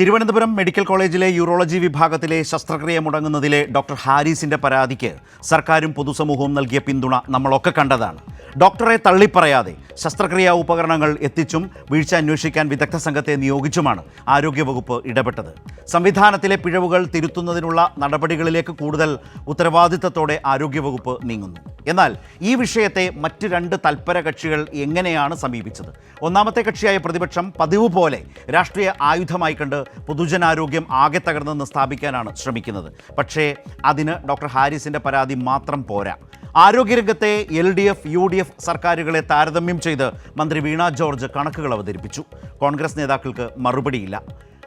Thiruvananthapuram medical കോളേജിലെ urology വിഭാഗത്തിലെ ശസ്ത്രക്രിയ മുടങ്ങുന്നതിലെ ഡോക്ടർ ഹാരിസിന്റെ പരാതിക്ക് സർക്കാരും പൊതുസമൂഹവും നൽകിയ പിന്തുണ നമ്മളൊക്കെ കണ്ടതാണ്. ഡോക്ടറെ തള്ളിപ്പറയാതെ ശസ്ത്രക്രിയാ ഉപകരണങ്ങൾ എത്തിച്ചും വീഴ്ച അന്വേഷിക്കാൻ വിദഗ്ധ സംഘത്തെ നിയോഗിച്ചുമാണ് ആരോഗ്യവകുപ്പ് ഇടപെട്ടത്. സംവിധാനത്തിലെ പിഴവുകൾ തിരുത്തുന്നതിനുള്ള നടപടികളിലേക്ക് കൂടുതൽ ഉത്തരവാദിത്തത്തോടെ ആരോഗ്യവകുപ്പ് നീങ്ങുന്നു. എന്നാൽ ഈ വിഷയത്തെ മറ്റ് രണ്ട് തൽപര കക്ഷികൾ എങ്ങനെയാണ് സമീപിച്ചത്? ഒന്നാമത്തെ കക്ഷിയായ പ്രതിപക്ഷം പതിവ് പോലെ രാഷ്ട്രീയ ആയുധമായി കണ്ട് പൊതുജനാരോഗ്യം ആകെ തകർന്നെന്ന് സ്ഥാപിക്കാനാണ് ശ്രമിക്കുന്നത്. പക്ഷേ അതിന് ഡോക്ടർ ഹാരിസിന്റെ പരാതി മാത്രം പോരാ. ആരോഗ്യരംഗത്തെ L D F U D F സർക്കാരുകളെ താരതമ്യം ചെയ്ത് മന്ത്രി വീണ ജോർജ് കണക്കുകൾ അവതരിപ്പിച്ചു. കോൺഗ്രസ് നേതാക്കൾക്ക് മറുപടിയില്ല.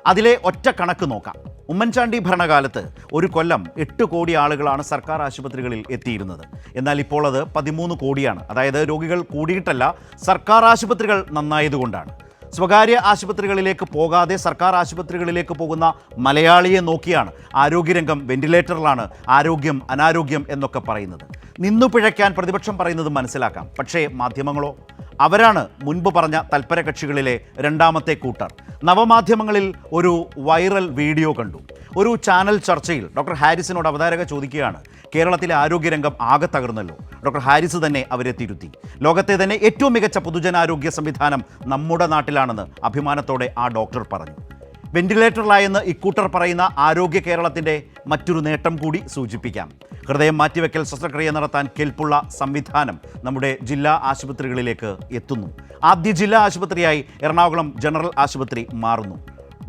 അതിലെ ഒറ്റ കണക്ക് നോക്കാം. ഉമ്മൻചാണ്ടി ഭരണകാലത്ത് ഒരു കൊല്ലം എട്ട് കോടി ആളുകളാണ് സർക്കാർ ആശുപത്രികളിൽ എത്തിയിരുന്നത്. എന്നാൽ ഇപ്പോൾ അത് പതിമൂന്ന് കോടിയാണ്. അതായത് രോഗികൾ കൂടിയിട്ടല്ല സർക്കാർ ആശുപത്രികൾ നന്നായതുകൊണ്ടാണ്. സ്വകാര്യ ആശുപത്രികളിലേക്ക് പോകാതെ സർക്കാർ ആശുപത്രികളിലേക്ക് പോകുന്ന മലയാളിയെ നോക്കിയാണ് ആരോഗ്യരംഗം വെന്റിലേറ്ററിലാണ് ആരോഗ്യം അനാരോഗ്യം എന്നൊക്കെ പറയുന്നത്. നിന്നു പിഴയ്ക്കാൻ പ്രതിപക്ഷം പറയുന്നത് മനസ്സിലാക്കാം. പക്ഷേ മാധ്യമങ്ങളോ? അവരാണ് മുൻപ് പറഞ്ഞ തൽപര കക്ഷികളിലെ രണ്ടാമത്തെ കൂട്ടർ. നവമാധ്യമങ്ങളിൽ ഒരു വൈറൽ വീഡിയോ കണ്ടു. ഒരു ചാനൽ ചർച്ചയിൽ ഡോക്ടർ ഹാരിസിനോട് അവതാരക ചോദിക്കുകയാണ്. കേരളത്തിലെ ആരോഗ്യരംഗം ആകെ തകർന്നല്ലോ. ഡോക്ടർ ഹാരിസ് തന്നെ അവരെ തിരുത്തി. ലോകത്തെ തന്നെ ഏറ്റവും മികച്ച പൊതുജനാരോഗ്യ സംവിധാനം നമ്മുടെ നാട്ടിലാണെന്ന് അഭിമാനത്തോടെ ആ ഡോക്ടർ പറഞ്ഞു. വെന്റിലേറ്ററിലായെന്ന് ഇക്കൂട്ടർ പറയുന്ന ആരോഗ്യ കേരളത്തിന്റെ മറ്റൊരു നേട്ടം കൂടി സൂചിപ്പിക്കാം. ഹൃദയം മാറ്റിവെക്കൽ ശസ്ത്രക്രിയ നടത്താൻ കെൽപ്പുള്ള സംവിധാനം നമ്മുടെ ജില്ലാ ആശുപത്രികളിലേക്ക് എത്തുന്നു. ആദ്യ ജില്ലാ ആശുപത്രിയായി എറണാകുളം ജനറൽ ആശുപത്രി മാറുന്നു.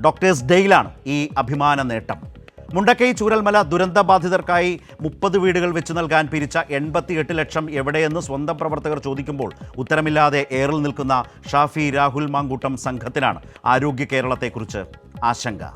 ഡോക്ടേഴ്സ് ഡേയിലാണ് ഈ അഭിമാന നേട്ടം. മുണ്ടക്കൈ ചൂരൽമല ദുരന്ത ബാധിതർക്കായി മുപ്പത് വീടുകൾ വെച്ച് നൽകാൻ പിരിച്ച എൺപത്തിയെട്ട് ലക്ഷം എവിടെയെന്ന് സ്വന്തം പ്രവർത്തകർ ചോദിക്കുമ്പോൾ ഉത്തരമില്ലാതെ ഏറിൽ നിൽക്കുന്ന ഷാഫി രാഹുൽ മാങ്കൂട്ടം സംഘത്തിനാണ് ആരോഗ്യ കേരളത്തെക്കുറിച്ച് ఆశంగా